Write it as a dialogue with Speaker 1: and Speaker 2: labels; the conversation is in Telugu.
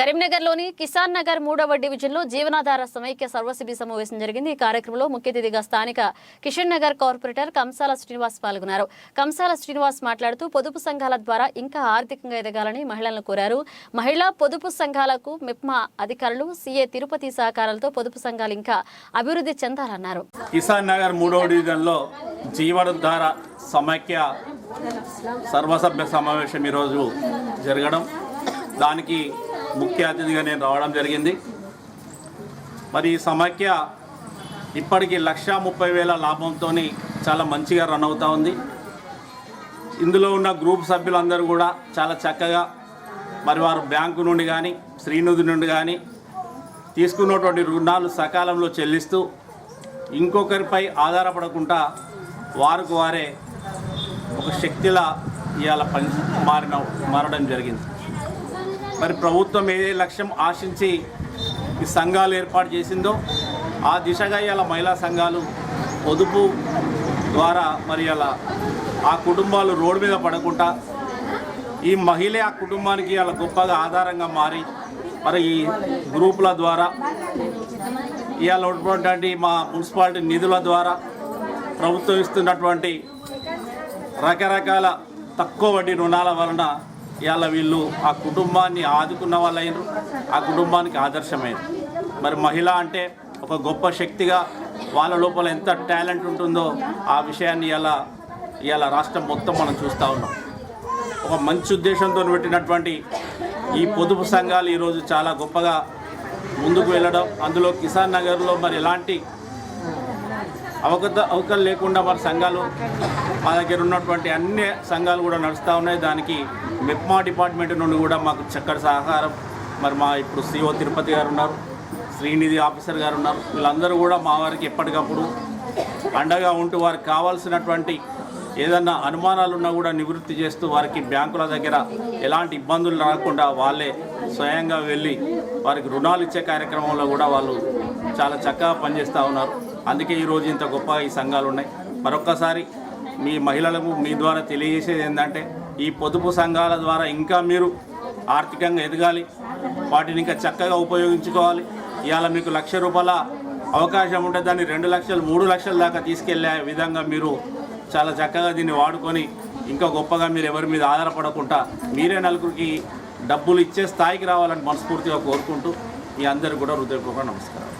Speaker 1: కరీంనగర్లోని కిసాన్ నగర్ మూడవ డివిజన్లో జీవనాధార సమైక్య సర్వసభ్య సమావేశం జరిగింది. ఈ కార్యక్రమంలో ముఖ్య అతిథిగా స్థానిక కిషన్ నగర్ కార్పొరేటర్ కంసాల శ్రీనివాస్ పాల్గొన్నారు. కంసాల శ్రీనివాస్ మాట్లాడుతూ పొదుపు సంఘాల ద్వారా ఇంకా ఆర్థికంగా ఎదగాలని మహిళలను కోరారు. మహిళా పొదుపు సంఘాలకు మిప్మా అధికారులు సీఏ తిరుపతి సహకారాలతో పొదుపు సంఘాలు ఇంకా అభివృద్ధి చెందాలన్నారు.
Speaker 2: కిసాన్ నగర్ మూడవ డివిజన్లో జీవనోద్ధార సమైక్య సర్వసభ్య సమావేశం ఈరోజు జరగడం. దానికి ముఖ్య అతిథిగా నేను రావడం జరిగింది. మరి ఈ సమాఖ్య ఇప్పటికీ లక్ష ముప్పై వేల లాభంతో చాలా మంచిగా రన్ అవుతూ ఉంది. ఇందులో ఉన్న గ్రూప్ సభ్యులందరూ కూడా చాలా చక్కగా మరి వారు బ్యాంకు నుండి కానీ శ్రీనిధి నుండి కానీ తీసుకున్నటువంటి రుణాలు సకాలంలో చెల్లిస్తూ ఇంకొకరిపై ఆధారపడకుండా వారికి వారే ఒక శక్తిలా ఇవాళ పని మారిన మారడం జరిగింది. మరి ప్రభుత్వం ఏ లక్ష్యం ఆశించి ఈ సంఘాలు ఏర్పాటు చేసిందో ఆ దిశగా ఇలా మహిళా సంఘాలు పొదుపు ద్వారా మరి అలా ఆ కుటుంబాలు రోడ్డు మీద పడకుండా ఈ మహిళ ఆ కుటుంబానికి అలా గొప్పగా ఆధారంగా మారి మరి ఈ గ్రూపుల ద్వారా ఇవాళ ఉన్నటువంటి మా మున్సిపాలిటీ నిధుల ద్వారా ప్రభుత్వం ఇస్తున్నటువంటి రకరకాల తక్కువ వడ్డీ రుణాల వలన ఇవాళ వీళ్ళు ఆ కుటుంబాన్ని ఆదుకున్న వాళ్ళైనరు ఆ కుటుంబానికి ఆదర్శమైనరు మరి మహిళ అంటే ఒక గొప్ప శక్తిగా వాళ్ళ లోపల ఎంత టాలెంట్ ఉంటుందో ఆ విషయాన్ని ఇలా ఇలా రాష్ట్రం మొత్తం మనం చూస్తూ ఉన్నాం. ఒక మంచి ఉద్దేశంతో పెట్టినటువంటి ఈ పొదుపు సంఘాలు ఈరోజు చాలా గొప్పగా ముందుకు వెళ్ళడం అందులో కిసాన్ నగర్లో మరి ఎలాంటి అవకత అవకలు లేకుండా మరి సంఘాలు మా దగ్గర ఉన్నటువంటి అన్ని సంఘాలు కూడా నడుస్తూ ఉన్నాయి. దానికి మెప్మా డిపార్ట్మెంట్ నుండి కూడా మాకు చక్కటి సహకారం. మరి మా ఇప్పుడు సిఓ తిరుపతి గారు ఉన్నారు శ్రీనిధి ఆఫీసర్ గారు ఉన్నారు. వీళ్ళందరూ కూడా మా వారికి ఎప్పటికప్పుడు అండగా ఉంటూ వారికి కావాల్సినటువంటి ఏదన్నా అనుమానాలు ఉన్నా కూడా నివృత్తి చేస్తూ వారికి బ్యాంకుల దగ్గర ఎలాంటి ఇబ్బందులు రాకుండా వాళ్ళే స్వయంగా వెళ్ళి వారికి రుణాలు ఇచ్చే కార్యక్రమంలో కూడా వాళ్ళు చాలా చక్కగా పనిచేస్తూ ఉన్నారు. అందుకే ఈరోజు ఇంత గొప్ప ఈ సంఘాలు ఉన్నాయి. మరొక్కసారి మీ మహిళలకు మీ ద్వారా తెలియజేసేది ఏంటంటే ఈ పొదుపు సంఘాల ద్వారా ఇంకా మీరు ఆర్థికంగా ఎదగాలి. వాటిని ఇంకా చక్కగా ఉపయోగించుకోవాలి. ఇవాళ మీకు లక్ష రూపాయల అవకాశం ఉంటే దాన్ని రెండు లక్షలు మూడు లక్షల దాకా తీసుకెళ్ళే విధంగా మీరు చాలా చక్కగా దీన్ని వాడుకొని ఇంకా గొప్పగా మీరు ఎవరి మీద ఆధారపడకుండా మీరే నలుగురికి డబ్బులు ఇచ్చే స్థాయికి రావాలని మనస్ఫూర్తిగా కోరుకుంటూ మీ అందరికీ కూడా హృదయపూర్వక నమస్కారం